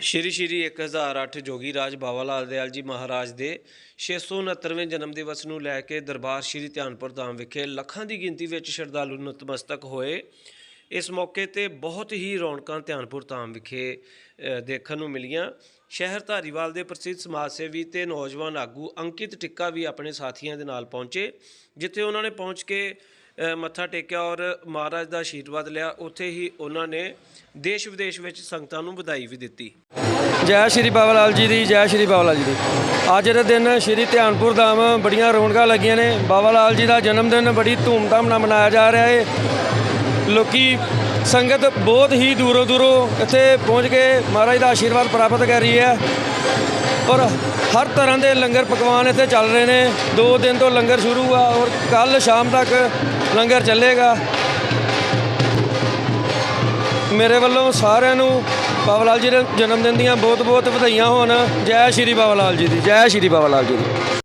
ਸ਼੍ਰੀ ਸ਼੍ਰੀ 1008 ਜੋਗੀ ਰਾਜ ਬਾਬਾ ਲਾਲ ਦਿਆਲ ਜੀ ਮਹਾਰਾਜ ਦੇ 669ਵੇਂ ਜਨਮ ਦਿਵਸ ਨੂੰ ਲੈ ਕੇ ਦਰਬਾਰ ਸ਼੍ਰੀ ਧਿਆਨਪੁਰ ਧਾਮ ਵਿਖੇ ਲੱਖਾਂ ਦੀ ਗਿਣਤੀ ਵਿੱਚ ਸ਼ਰਧਾਲੂ ਨਤਮਸਤਕ ਹੋਏ। ਇਸ ਮੌਕੇ ਤੇ ਬਹੁਤ ਹੀ ਰੌਣਕਾਂ ਧਿਆਨਪੁਰ ਧਾਮ ਵਿਖੇ ਦੇਖਣ ਨੂੰ ਮਿਲੀਆਂ। ਸ਼ਹਿਰ ਧਾਰੀਵਾਲ ਦੇ ਪ੍ਰਸਿੱਧ ਸਮਾਜ ਸੇਵੀ ਤੇ ਨੌਜਵਾਨ ਆਗੂ ਅੰਕਿਤ ਟਿੱਕਾ ਵੀ ਆਪਣੇ ਸਾਥੀਆਂ ਦੇ ਨਾਲ ਪਹੁੰਚੇ, ਜਿੱਥੇ ਉਹਨਾਂ ਨੇ ਪਹੁੰਚ ਕੇ ਮੱਥਾ ਟੇਕਿਆ ਔਰ ਮਹਾਰਾਜ ਦਾ ਆਸ਼ੀਰਵਾਦ ਲਿਆ। ਉੱਥੇ ਹੀ ਉਹਨਾਂ ਨੇ ਦੇਸ਼ ਵਿਦੇਸ਼ ਵਿੱਚ ਸੰਗਤਾਂ ਨੂੰ ਵਧਾਈ ਵੀ ਦਿੱਤੀ। ਜੈ ਸ਼੍ਰੀ ਬਾਬਾ ਲਾਲ ਜੀ ਦੀ, ਜੈ ਸ਼੍ਰੀ ਬਾਬਾ ਲਾਲ ਜੀ ਦੀ। ਅੱਜ ਦੇ ਦਿਨ ਸ਼੍ਰੀ ਧਿਆਨਪੁਰ ਧਾਮ ਬੜੀਆਂ ਰੌਣਕਾਂ ਲੱਗੀਆਂ ਨੇ। ਬਾਬਾ ਲਾਲ ਜੀ ਦਾ ਜਨਮ ਦਿਨ ਬੜੀ ਧੂਮਧਾਮ ਨਾਲ ਮਨਾਇਆ ਜਾ ਰਿਹਾ ਹੈ ਲੋਕੀ ਸੰਗਤ ਬਹੁਤ ਹੀ ਦੂਰੋਂ ਦੂਰੋਂ ਇੱਥੇ ਪਹੁੰਚ ਕੇ ਮਹਾਰਾਜ ਦਾ ਆਸ਼ੀਰਵਾਦ ਪ੍ਰਾਪਤ ਕਰ ਰਹੀ ਹੈ। ਔਰ ਹਰ ਤਰ੍ਹਾਂ ਦੇ ਲੰਗਰ ਪਕਵਾਨ ਇੱਥੇ ਚੱਲ ਰਹੇ ਨੇ। ਦੋ ਦਿਨ ਤੋਂ ਲੰਗਰ ਸ਼ੁਰੂ ਆ ਔਰ ਕੱਲ ਸ਼ਾਮ ਤੱਕ ਲੰਗਰ ਚੱਲੇਗਾ। ਮੇਰੇ ਵੱਲੋਂ ਸਾਰਿਆਂ ਨੂੰ ਬਾਬਾ ਲਾਲ ਜੀ ਦੇ ਜਨਮ ਦਿਨ ਦੀਆਂ ਬਹੁਤ ਬਹੁਤ ਵਧਾਈਆਂ ਹੋਣ। ਜੈ ਸ਼੍ਰੀ ਬਾਬਾ ਲਾਲ ਜੀ ਦੀ, ਜੈ ਸ਼੍ਰੀ ਬਾਬਾ ਲਾਲ ਜੀ ਦੀ।